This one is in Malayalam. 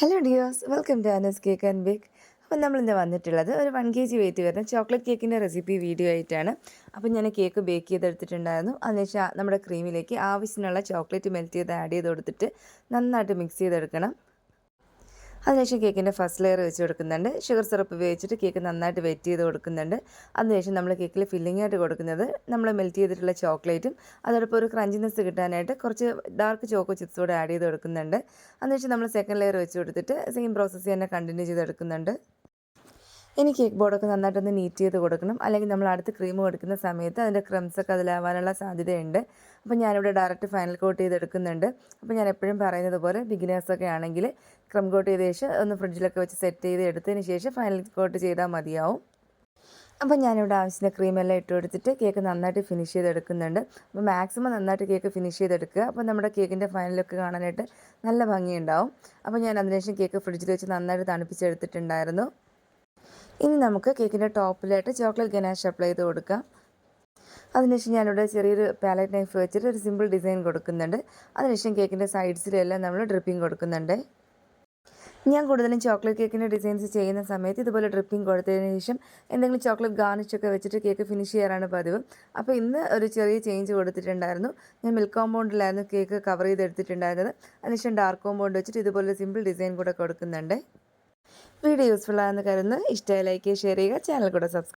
Hello dears welcome to Anas cake and bake അപ്പം നമ്മളിന്ന് വന്നിട്ടുള്ളത് ഒരു വൺ കെ ജി വെയിറ്റ് വരുന്ന ചോക്ലേറ്റ് കേക്കിന്റെ റെസിപ്പി വീഡിയോ ആയിട്ടാണ്. അപ്പം ഞാൻ കേക്ക് ബേക്ക് ചെയ്തെടുത്തിട്ടുണ്ടായിരുന്നു. അതിനുശേഷം നമ്മുടെ ക്രീമിലേക്ക് ആവശ്യത്തിനുള്ള ചോക്ലേറ്റ് മെൽറ്റ് ചെയ്ത് ആഡ് ചെയ്ത് കൊടുത്തിട്ട് നന്നായിട്ട് മിക്സ് ചെയ്തെടുക്കണം. അതിനുശേഷം കേക്കിന്റെ ഫസ്റ്റ് ലെയർ വെച്ച് കൊടുക്കുന്നുണ്ട്. ഷുഗർ സിറപ്പ് ഉപയോഗിച്ചിട്ട് കേക്ക് നന്നായിട്ട് വെറ്റ് ചെയ്ത് കൊടുക്കുന്നുണ്ട്. അതിനുശേഷം നമ്മൾ കേക്കിൽ ഫില്ലിംഗ് ആയിട്ട് കൊടുക്കുന്നത് നമ്മൾ മെൽറ്റ് ചെയ്തിട്ടുള്ള ചോക്ലേറ്റും അതോടൊപ്പം ഒരു ക്രഞ്ചിനെസ് കിട്ടാനായിട്ട് കുറച്ച് ഡാർക്ക് ചോക്കോ ചിപ്സ് കൂടെ ആഡ് ചെയ്ത് കൊടുക്കുന്നുണ്ട്. അതിനുശേഷം നമ്മൾ സെക്കൻഡ് ലെയർ വെച്ച് കൊടുത്തിട്ട് സെയിം പ്രോസസ്സ് തന്നെ കണ്ടിന്യൂ ചെയ്തെടുക്കുന്നുണ്ട്. ഇനി കേക്ക് ബോർഡൊക്കെ നന്നായിട്ടൊന്ന് നീറ്റ് ചെയ്ത് കൊടുക്കണം. അല്ലെങ്കിൽ നമ്മൾ അടുത്ത് ക്രീം കൊടുക്കുന്ന സമയത്ത് അതിന്റെ ക്രംസൊക്കെ അതിലാവാനുള്ള സാധ്യതയുണ്ട്. അപ്പോൾ ഞാനിവിടെ ഡയറക്റ്റ് ഫൈനൽ കോട്ട് ചെയ്തെടുക്കുന്നുണ്ട് അപ്പോൾ ഞാൻ എപ്പോഴും പറയുന്നത് പോലെ ബിഗിനേഴ്സൊക്കെ ആണെങ്കിൽ ക്രം കോട്ട് ചെയ്ത ശേഷം ഒന്ന് ഫ്രിഡ്ജിലൊക്കെ വെച്ച് സെറ്റ് ചെയ്ത് എടുത്തതിന് ശേഷം ഫൈനൽ കോട്ട് ചെയ്താൽ മതിയാവും. അപ്പോൾ ഞാനിവിടെ ആവശ്യത്തിന് ക്രീമെല്ലാം ഇട്ട് കൊടുത്തിട്ട് കേക്ക് നന്നായിട്ട് ഫിനിഷ് ചെയ്തെടുക്കുന്നുണ്ട് അപ്പോൾ മാക്സിമം നന്നായിട്ട് കേക്ക് ഫിനിഷ് ചെയ്തെടുക്കുക അപ്പോൾ നമ്മുടെ കേക്കിന്റെ ഫൈനലൊക്കെ ലുക്ക് കാണാനായിട്ട് നല്ല ഭംഗിയുണ്ടാവും. അപ്പോൾ ഞാൻ അതിനുശേഷം കേക്ക് ഫ്രിഡ്ജിൽ വെച്ച് നന്നായിട്ട് തണുപ്പിച്ചെടുത്തിട്ടുണ്ടായിരുന്നു. ഇനി നമുക്ക് കേക്കിന്റെ ടോപ്പിലായിട്ട് ചോക്ലേറ്റ് ഗനാഷ് അപ്ലൈ ചെയ്ത് കൊടുക്കാം. അതിനുശേഷം ഞാനിവിടെ ചെറിയൊരു പാലറ്റ് നൈഫ് വെച്ചിട്ട് ഒരു സിമ്പിൾ ഡിസൈൻ കൊടുക്കുന്നുണ്ട്. അതിനുശേഷം കേക്കിന്റെ സൈഡ്സിലെല്ലാം നമ്മൾ ഡ്രിപ്പിംഗ് കൊടുക്കുന്നുണ്ട്. ഞാൻ കൂടുതലും ചോക്ലേറ്റ് കേക്കിന്റെ ഡിസൈൻസ് ചെയ്യുന്ന സമയത്ത് ഇതുപോലെ ഡ്രിപ്പിംഗ് കൊടുത്തതിന് ശേഷം എന്തെങ്കിലും ചോക്ലേറ്റ് ഗാർണിഷ് ഒക്കെ വെച്ചിട്ട് കേക്ക് ഫിനിഷ് ചെയ്യാറാണ് പതിവ്. അപ്പോൾ ഇന്ന് ഒരു ചെറിയ ചേഞ്ച് കൊടുത്തിട്ടുണ്ടായിരുന്നു. ഞാൻ മിൽക്ക് കോമ്പൗണ്ടിലായിരുന്നു കേക്ക് കവർ ചെയ്തെടുത്തിട്ടുണ്ടായിരുന്നത്. അതിനുശേഷം ഡാർക്ക് കോമ്പൗണ്ട് വെച്ചിട്ട് ഇതുപോലെ സിമ്പിൾ ഡിസൈൻ കൂടെ കൊടുക്കുന്നുണ്ട്. വീഡിയോ യൂസ്ഫുൾ ആണെന്ന് കരുതുന്നു. ഇഷ്ടമായി ലൈക്ക് ഷെയർ ചെയ്യുക. ചാനൽ കൂടെ സബ്സ്ക്രൈബ്